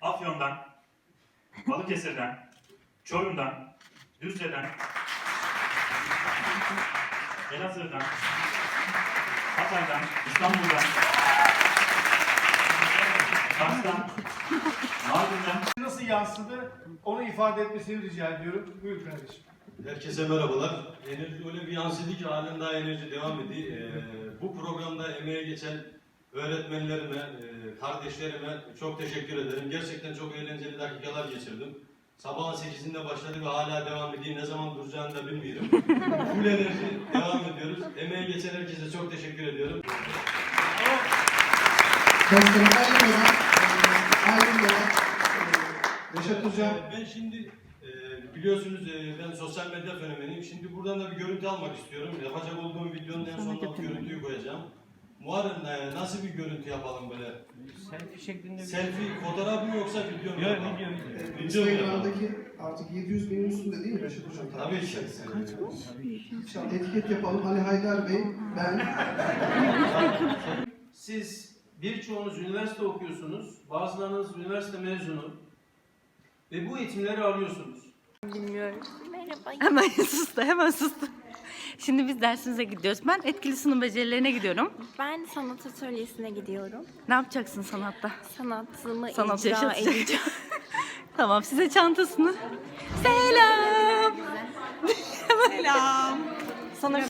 Afyon'dan, Balıkesir'den, Çorum'dan, Düzce'den, Elazığ'dan, Hatay'dan, İstanbul'dan, Kars'tan, Mardin'den, Nasıl yansıdı onu ifade etmesini rica ediyorum. Buyur kardeşim. Herkese merhabalar. Enerji öyle bir yansıdı ki halen daha enerji devam ediyor. Ee, bu programda emeğe geçen öğretmenlerime, e, kardeşlerime çok teşekkür ederim. Gerçekten çok eğlenceli dakikalar geçirdim. Sabahın 8'inde başladı ve hala devam ediyor. Ne zaman duracağını da bilmiyorum. Full enerji devam ediyoruz. Emeğe geçen herkese çok teşekkür ediyorum. Dostlarım eee, Reşat Hocam, Ben şimdi e, biliyorsunuz e, ben sosyal medya fenomeniyim. Şimdi buradan da bir görüntü almak istiyorum. Yapacak olduğum videonun en sonuna bu görüntüyü koyacağım. Muharrem e, nasıl bir görüntü yapalım böyle? Selfie şeklinde bir Selfie, fotoğraf mı yoksa video mu? Yok, yapalım? video, video. Video? Instagram'daki artık 700 binin üstünde değil mi Reşat Hocam? Tabii ki. İnşallah etiket yapalım. Ali Haydar Bey, ben, Siz birçoğunuz üniversite okuyorsunuz, bazılarınız üniversite mezunu ve bu eğitimleri alıyorsunuz. Bilmiyorum. Merhaba. Hemen sustu, hemen sustu. Şimdi biz dersimize gidiyoruz. Ben etkili sunum becerilerine gidiyorum. Ben sanat atölyesine gidiyorum. Ne yapacaksın sanatta? Sanatımı Sanat icra yaşatacak. edeceğim. tamam size çantasını. Selam. Selam. Sana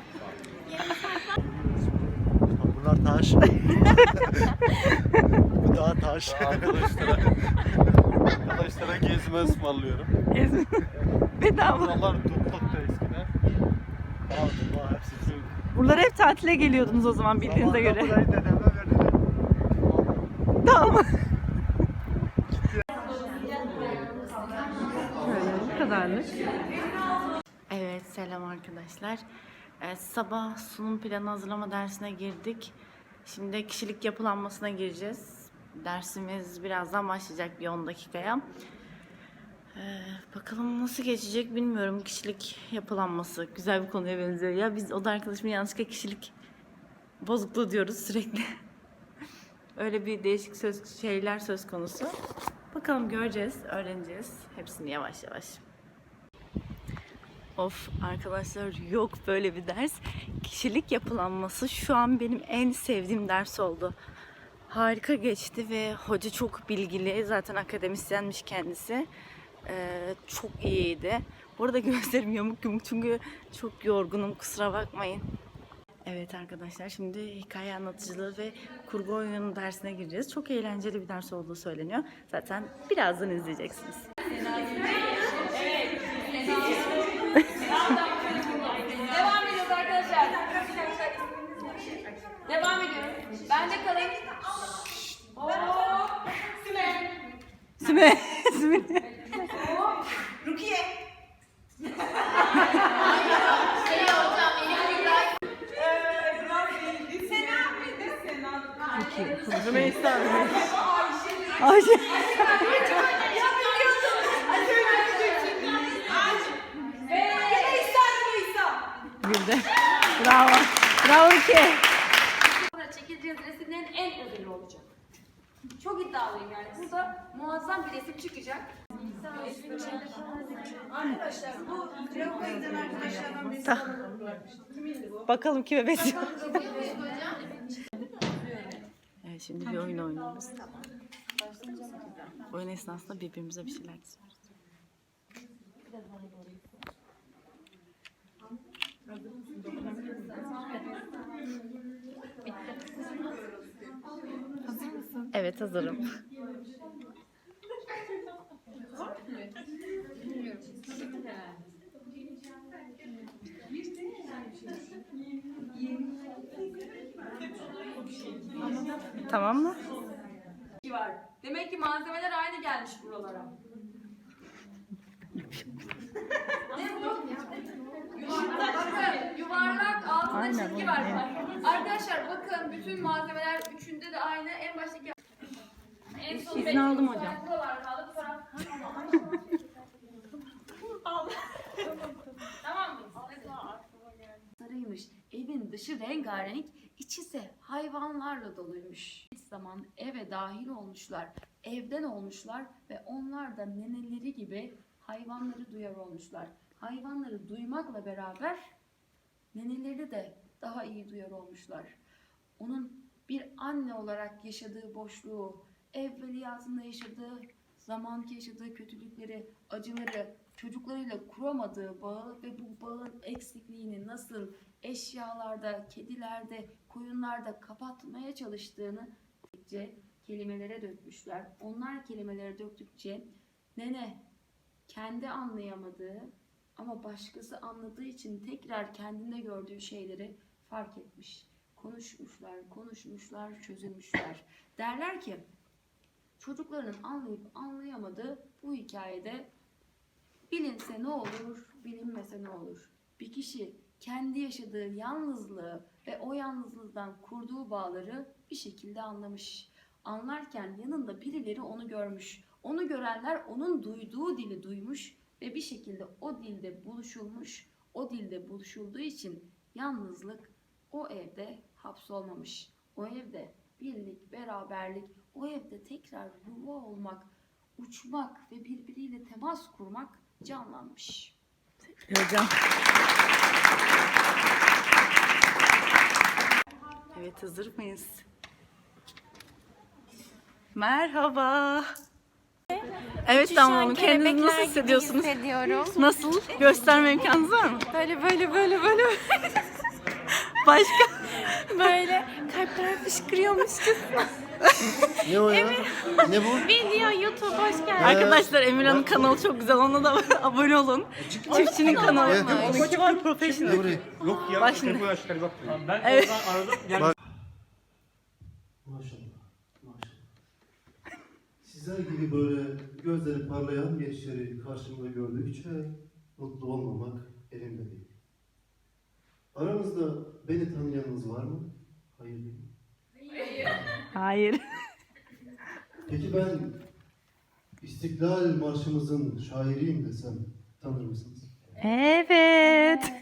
Bunlar taş. Bu daha taş. Arkadaşlara, arkadaşlara gezme ısmarlıyorum. Ezmi. Bedava. Buralar tutluktu eskiden. Allah hepsi. Buralara hep tatile geliyordunuz o zaman bildiğinize göre. Burayı dedeme verdiler. Tamam. Şöyle bu kadarlık. Evet selam arkadaşlar. Ee, sabah sunum planı hazırlama dersine girdik. Şimdi kişilik yapılanmasına gireceğiz. Dersimiz birazdan başlayacak bir 10 dakikaya. Ee, bakalım nasıl geçecek bilmiyorum. Kişilik yapılanması güzel bir konuya benziyor. Ya biz o da arkadaşımın yanlışlıkla kişilik bozukluğu diyoruz sürekli. Öyle bir değişik söz şeyler söz konusu. Bakalım göreceğiz, öğreneceğiz. Hepsini yavaş yavaş. Of arkadaşlar yok böyle bir ders. Kişilik yapılanması şu an benim en sevdiğim ders oldu. Harika geçti ve hoca çok bilgili. Zaten akademisyenmiş kendisi. Ee, çok iyiydi. Bu arada gözlerim yamuk yumuk çünkü çok yorgunum kusura bakmayın. Evet arkadaşlar şimdi hikaye anlatıcılığı ve kurgu oyunu dersine gireceğiz. Çok eğlenceli bir ders olduğu söyleniyor. Zaten birazdan izleyeceksiniz. Devam ediyoruz arkadaşlar. Devam ediyorum. Ben de kalayım. Oo. Süme. Süme, Gülay. Rümeysa, Ayşe. Güldü. Bravo. Bravo ki. Çok iddialıyım yani. Burada muazzam bir resim çıkacak. Arkadaşlar bu Leopold'un giden arkadaşlardan birisi Bakalım kime benziyor. Evet şimdi bir oyun oynuyoruz. Oyun esnasında birbirimize bir şeyler diyoruz. Evet hazırım. Tamam mı? var. Demek ki malzemeler aynı gelmiş buralara. Yuvarlak, yuvarlak altında Aynen, çizgi var. Arkadaşlar bakın bütün malzemeler üçünde de aynı. En baştaki İzin aldım hocam. Sarıymış. Evin dışı rengarenk, içi ise hayvanlarla doluymuş. Hiç zaman eve dahil olmuşlar, evden olmuşlar ve onlar da neneleri gibi hayvanları duyar olmuşlar. Hayvanları duymakla beraber neneleri de daha iyi duyar olmuşlar. Onun bir anne olarak yaşadığı boşluğu, evveliyatında yaşadığı, zamanki yaşadığı kötülükleri, acıları, çocuklarıyla kuramadığı bağı ve bu bağın eksikliğini nasıl eşyalarda, kedilerde, koyunlarda kapatmaya çalıştığını kelimelere dökmüşler. Onlar kelimelere döktükçe nene kendi anlayamadığı ama başkası anladığı için tekrar kendinde gördüğü şeyleri fark etmiş. Konuşmuşlar, konuşmuşlar, çözülmüşler. Derler ki çocuklarının anlayıp anlayamadığı bu hikayede bilinse ne olur, bilinmese ne olur. Bir kişi kendi yaşadığı yalnızlığı ve o yalnızlıktan kurduğu bağları bir şekilde anlamış. Anlarken yanında birileri onu görmüş. Onu görenler onun duyduğu dili duymuş ve bir şekilde o dilde buluşulmuş. O dilde buluşulduğu için yalnızlık o evde hapsolmamış. O evde birlik, beraberlik, o evde tekrar yuva olmak, uçmak ve birbiriyle temas kurmak canlanmış. Hocam. Evet hazır mıyız? Merhaba. Evet Damla Hanım kendinizi nasıl hissediyorsunuz? hissediyorum. Nasıl? Gösterme imkanınız var mı? Böyle böyle böyle böyle Başka? böyle kalpler fışkırıyormuşçasına. Ne o ya? Ne bu? Video YouTube hoş geldin. Arkadaşlar Emirhan'ın kanalı çok güzel. Ona da abone olun. Çiftçinin kanalı. Evet. Onunki var Ne profesyonel. Yok ya. Bak şimdi. Ben Evet. aradım. Yani Maşallah. Maşallah. Sizler gibi böyle gözleri parlayan gençleri karşımda gördükçe mutlu olmamak elimde değil. Aranızda beni tanıyanınız var mı? Hayır. Peki ben İstiklal Marşımızın şairiyim desem tanır mısınız? Evet.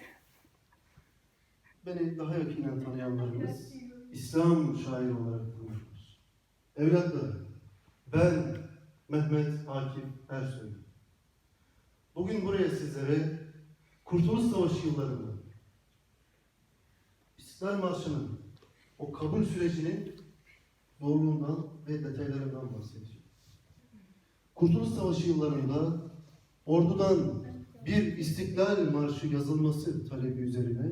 Beni daha yakinen tanıyanlarımız İslam şairi olarak tanırlar. Evlatlar, ben Mehmet Akif Ersoy. Bugün buraya sizlere Kurtuluş Savaşı yıllarında İstiklal Marşı'nın o kabul sürecinin zorluğundan ve detaylarından bahsedeceğim. Kurtuluş Savaşı yıllarında ordudan bir İstiklal Marşı yazılması talebi üzerine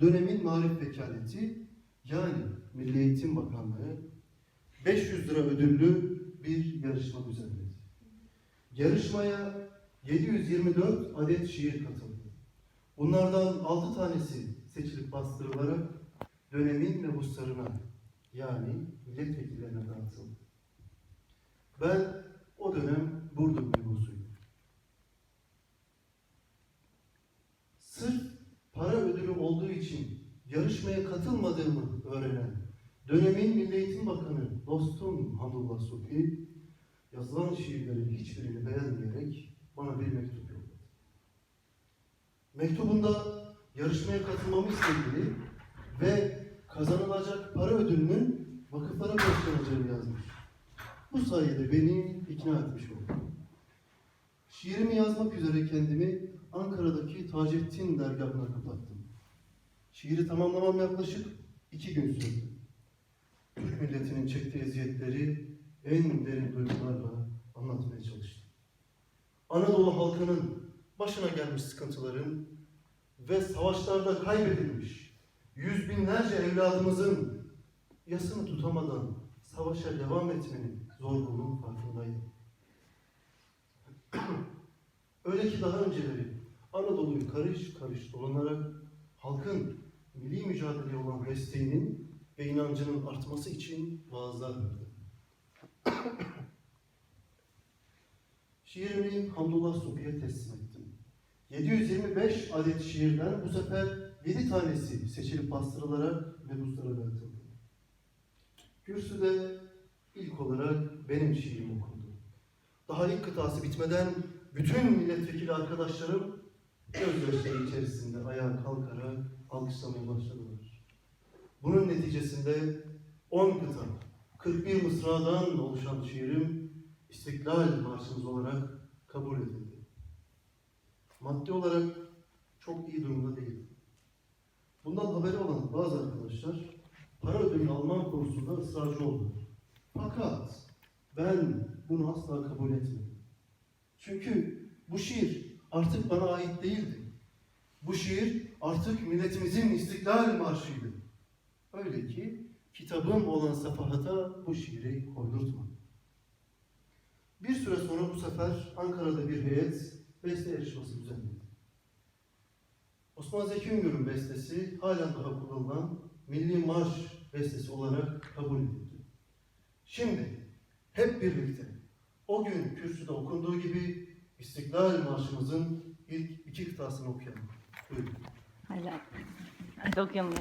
dönemin Marif Vekaleti yani Milli Eğitim Bakanlığı 500 lira ödüllü bir yarışma düzenledi. Yarışmaya 724 adet şiir katıldı. Bunlardan 6 tanesi seçilip bastırılarak dönemin mebuslarına yani milletvekillerine dağıtıldı. Ben o dönem Burdur mebusuydum. Sırf para ödülü olduğu için yarışmaya katılmadığımı öğrenen dönemin Milli Eğitim Bakanı dostum Hamdullah Supi yazılan şiirlerin hiçbirini beğenmeyerek bana bir mektup yolladı. Mektubunda yarışmaya katılmamı istediğini ve kazanılacak para ödülünün vakıflara bağışlanacağını yazmış. Bu sayede beni ikna etmiş oldu. Şiirimi yazmak üzere kendimi Ankara'daki Taceddin dergahına kapattım. Şiiri tamamlamam yaklaşık iki gün sürdü. Türk milletinin çektiği eziyetleri en derin duygularla anlatmaya çalıştım. Anadolu halkının başına gelmiş sıkıntıların ve savaşlarda kaybedilmiş yüz binlerce evladımızın yasını tutamadan savaşa devam etmenin zorluğunun farkındaydım. Öyle ki daha önceleri Anadolu'yu karış karış dolanarak halkın milli mücadeleye olan desteğinin ve inancının artması için vaazlar verdi. Şiirimi Hamdullah Supi'ye teslim ettim. 725 adet şiirden bu sefer 7 tanesi seçilip bastırılarak mebuslara dağıtıldı. Kürsüde ilk olarak benim şiirim okundu. Daha ilk kıtası bitmeden bütün milletvekili arkadaşlarım gözyaşları içerisinde ayağa kalkarak alkışlamaya başladılar. Bunun neticesinde 10 kıta, 41 mısradan oluşan şiirim İstiklal Marşımız olarak kabul edildi. Maddi olarak çok iyi durumda değildim. Bundan haberi olan bazı arkadaşlar para ödülü almam konusunda ısrarcı oldular. Fakat ben bunu asla kabul etmedim. Çünkü bu şiir artık bana ait değildi. Bu şiir artık milletimizin istiklal marşıydı. Öyle ki kitabım olan safahata bu şiiri koydurtmadım. Bir süre sonra bu sefer Ankara'da bir heyet beste yarışması düzenledi. Osman Zeki Ungör'ün bestesi halen daha kullanılan Milli Marş bestesi olarak kabul edildi. Şimdi hep birlikte o gün kürsüde okunduğu gibi İstiklal Marşımızın ilk iki kıtasını okuyalım. Buyurun. Hadi. Hadi okuyalım.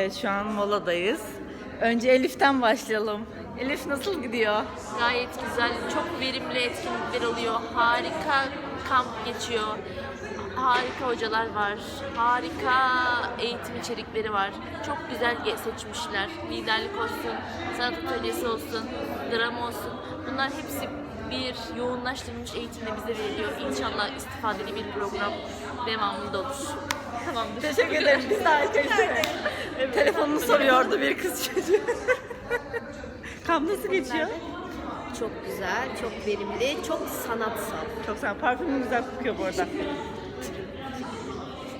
Evet şu an moladayız. Önce Elif'ten başlayalım. Elif nasıl gidiyor? Gayet güzel, çok verimli etkinlikler oluyor. Harika kamp geçiyor. Harika hocalar var. Harika eğitim içerikleri var. Çok güzel seçmişler. Liderlik olsun, sanat atölyesi olsun, drama olsun. Bunlar hepsi bir yoğunlaştırılmış eğitimle bize veriliyor. İnşallah istifadeli bir program devamında olur. Tamamdır. Teşekkür ederim. Biz de arkadaşlar. Telefonunu soruyordu bir kız çocuğu. Kamp nasıl geçiyor? Çok güzel, çok verimli, çok sanatsal. Çok ol. Parfümün güzel kokuyor bu arada.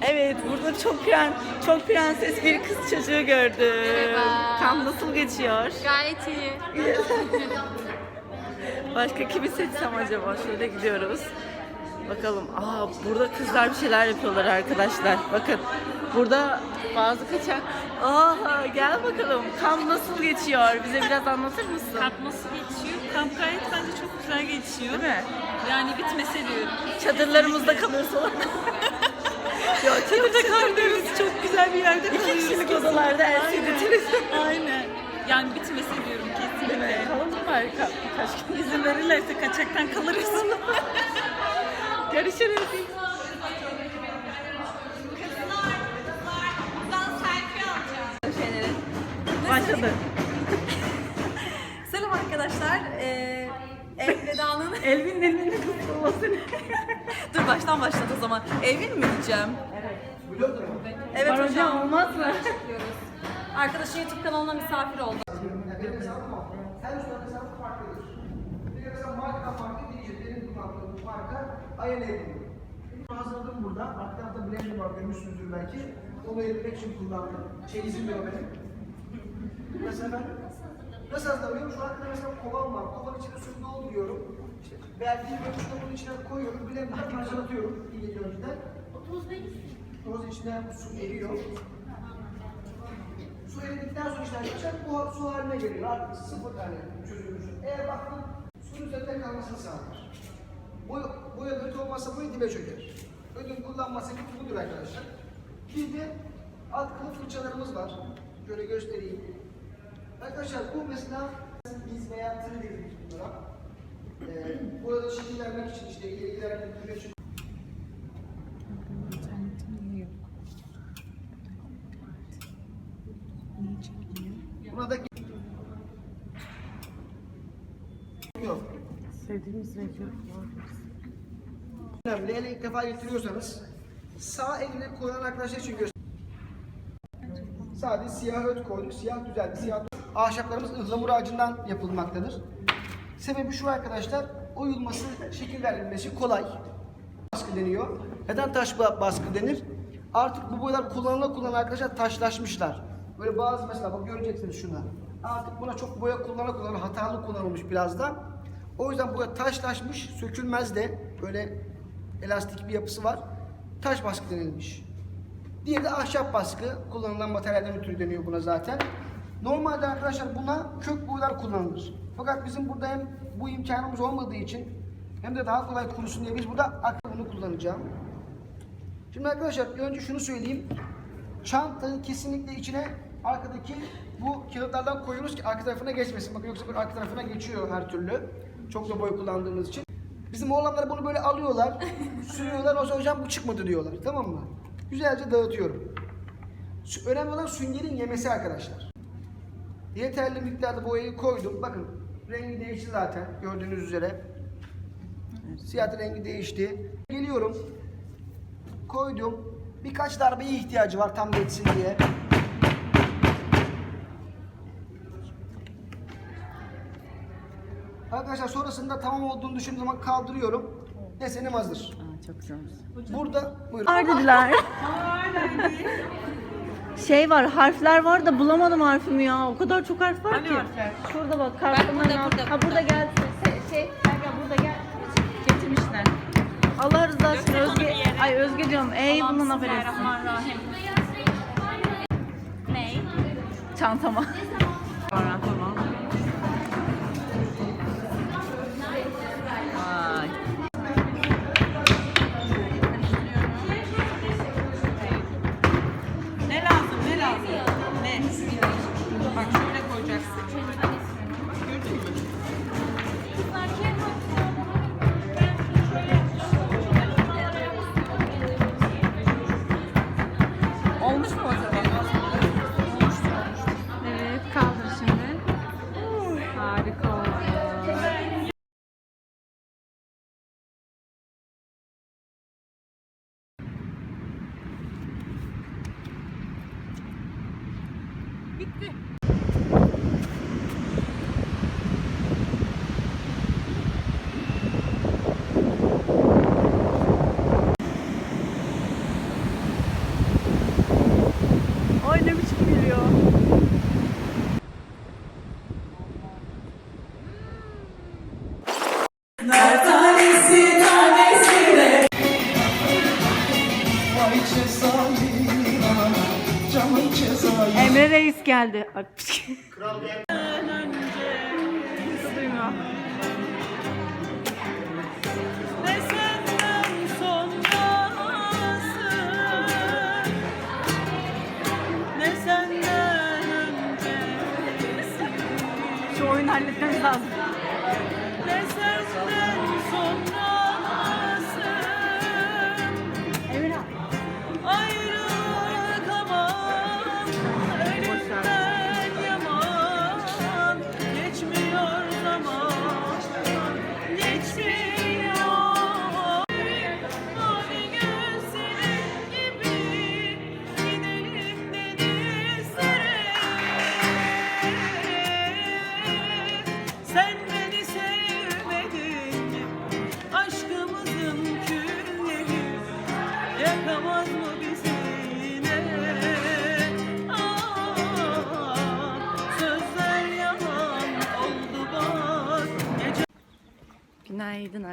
Evet, burada çok pren, çok prenses bir kız çocuğu gördüm. Merhaba. Kamp nasıl geçiyor? Gayet iyi. Başka kimi seçsem acaba? Şöyle gidiyoruz. Bakalım. Aa burada kızlar bir şeyler yapıyorlar arkadaşlar. Bakın. Burada bazı kaçak. Aa gel bakalım. Kamp nasıl geçiyor? Bize biraz anlatır mısın? Kamp nasıl geçiyor? Kamp gayet bence çok güzel geçiyor. Değil mi? Yani bitmese diyorum. Çadırlarımızda kalıyoruz falan. Yok çadırda kalıyoruz. Çok güzel bir yerde İki kalıyoruz. kişilik odalarda Aynen. LCD Aynen. Yani bitmese diyorum kesinlikle. Kalalım bari kamp birkaç gün. İzin verirlerse kaçaktan kalırız. Görüşürüz. Başladı. Selam arkadaşlar. Ee, Elveda'nın... Elvin'in elini kutlamasını. Dur baştan başlat o zaman. Evin mi diyeceğim? Evet Var hocam hocam. olmaz mı? Arkadaşın YouTube kanalına misafir oldu. Her üst mesela farklıdır. Bir de mesela marka farklı diyecek. Benim kullandığım marka Eğitim. Hazırladım burada. Arka tarafta blender var görmüşsünüzdür belki. Onu eritmek için kullandım. Çeyizim de o benim. Mesela nasıl hazırlıyorum? Şu arkada mesela kovam var. Kovanın içine suyu dolduruyorum. İşte verdiğim ölçüde bunun içine koyuyorum. Blender'da parçalatıyorum. İyi gece önceden. Toz içinden su eriyor. Su eridikten sonra işte arkadaşlar bu su haline geliyor. Artık sıfır tane çözülmüş. Eğer baktın suyun üzerinde kalmasını sağlar. Bu, bu kötü olmazsa bu dibe çöker. Ödün kullanma sebebi budur arkadaşlar. Bir de alt kılıf fırçalarımız var. Şöyle göstereyim. Arkadaşlar bu mesela biz veya tır dedik bunlara. Ee, burada şekillenmek için işte ilgili hareketleri için Burada yok. Sevdiğimiz renk yok. Önemli. Ele ilk defa getiriyorsanız sağ elini kullanan arkadaşlar için göster. Sadece siyah öt koyduk. Siyah düzeldi. Siyah Ahşaplarımız ıhlamur ağacından yapılmaktadır. Sebebi şu arkadaşlar, oyulması, şekil verilmesi kolay. Baskı deniyor. Neden taş ba- baskı denir? Artık bu boyalar kullanıla kullanıla arkadaşlar taşlaşmışlar. Böyle bazı mesela bak göreceksiniz şuna. Artık buna çok boya kullanıla kullanıla hatalı kullanılmış biraz da. O yüzden boya taşlaşmış, sökülmez de böyle elastik bir yapısı var. Taş baskı denilmiş. Diğeri de ahşap baskı. Kullanılan materyalden ötürü deniyor buna zaten. Normalde arkadaşlar buna kök boyalar kullanılır. Fakat bizim burada hem bu imkanımız olmadığı için hem de daha kolay kurusun diye biz burada akıllı kullanacağım. Şimdi arkadaşlar önce şunu söyleyeyim. Çantayı kesinlikle içine arkadaki bu kağıtlardan koyuyoruz ki arka tarafına geçmesin. Bakın yoksa böyle arka tarafına geçiyor her türlü. Çok da boy kullandığımız için. Bizim oğlanlar bunu böyle alıyorlar, sürüyorlar. O hocam bu çıkmadı diyorlar. Tamam mı? Güzelce dağıtıyorum. Önemli olan süngerin yemesi arkadaşlar. Yeterli miktarda boyayı koydum. Bakın rengi değişti zaten gördüğünüz üzere. Siyah rengi değişti. Geliyorum. Koydum. Birkaç darbeye ihtiyacı var tam geçsin diye. Arkadaşlar sonrasında tamam olduğunu düşündüğüm zaman kaldırıyorum. Desenim hazır. Aa, çok güzelmiş. Burada buyurun. Var dediler. şey var, harfler var da bulamadım harfimi ya. O kadar çok harf var ki. Şurada bak, kartımın altı. Ha burada gel. Şey, şey, burada gel. Getirmişler. Allah rızası için Özge, ay Özge diyorum. Ey bunun affedersin. Bismillahirrahmanirrahim. Ney? Çantama. Sonra Emre Reis geldi. Kral gel. Duymuyor. Ne senden sonrası Ne senden öncesi Şu oyunu halletmemiz lazım.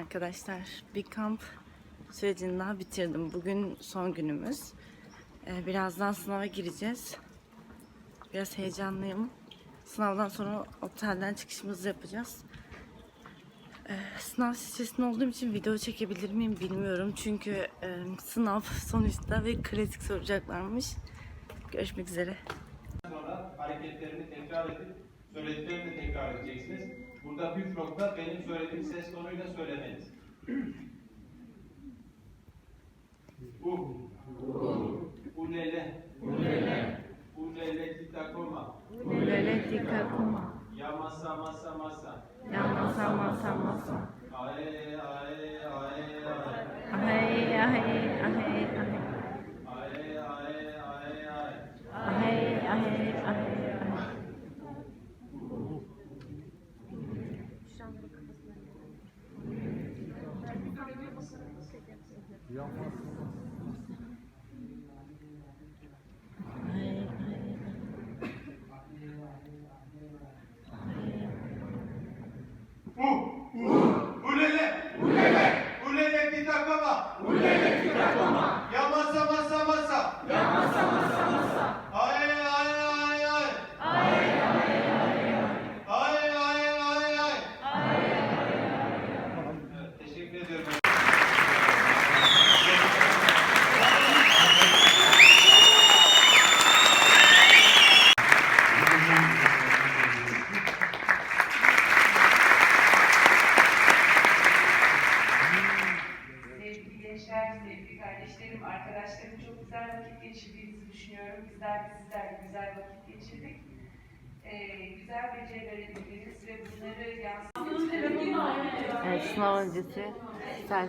Arkadaşlar. Bir kamp sürecini daha bitirdim. Bugün son günümüz. Ee, birazdan sınava gireceğiz. Biraz heyecanlıyım. Sınavdan sonra otelden çıkışımızı yapacağız. Ee, sınav stresinde olduğum için video çekebilir miyim bilmiyorum. Çünkü e, sınav sonuçta ve klasik soracaklarmış. Görüşmek üzere. Sonra hareketlerini tekrar edip söylediklerini tekrar edeceksiniz. Burada püf nokta benim söylediğim ses tonuyla söylemeniz. U. Ulele. Ulele. Ulele titakoma. Ulele tikakuma. Yamasa masa masa. Yamasa masa masa. Ae ae ae ae. Ahay ahay ahay Bien.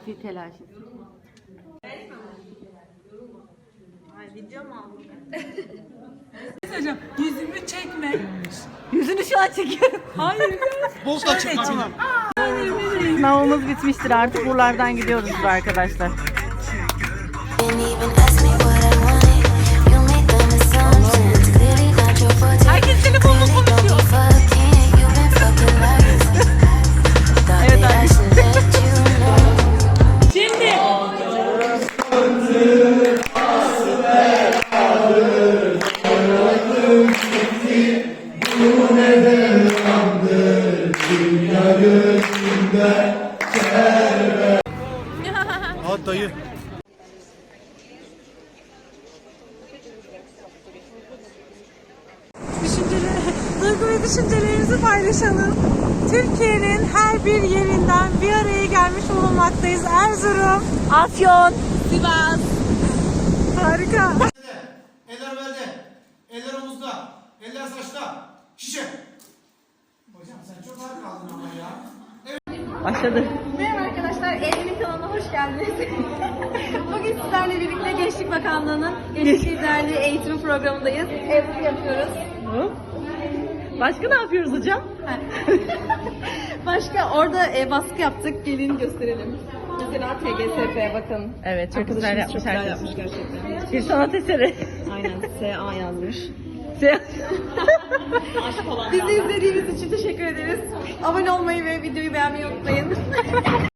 Selfie telaşı. Yüzümü çekme. Yüzünü şu an çekiyorum. Hayır. Bol da çek. Tamam. Sınavımız bitmiştir artık. Buralardan gidiyoruz arkadaşlar. Eller saçta. Şişe. Hocam sen çok ağır kaldın ama ya. Başladı. Merhaba arkadaşlar, Evlilik kanalına hoş geldiniz. Bugün sizlerle birlikte Gençlik Bakanlığı'nın Gençlik Liderliği Eğitim Programı'ndayız. Evlilik yapıyoruz. Başka ne yapıyoruz hocam? Başka orada e, baskı yaptık, gelin gösterelim. Mesela TGSP bakın. Evet çok güzel Arkadaşımız yapmış çok güzel herkes. yapmış gerçekten. Bir sanat eseri. Aynen, SA yazmış. Bizi izlediğiniz için teşekkür ederiz. Abone olmayı ve videoyu beğenmeyi unutmayın.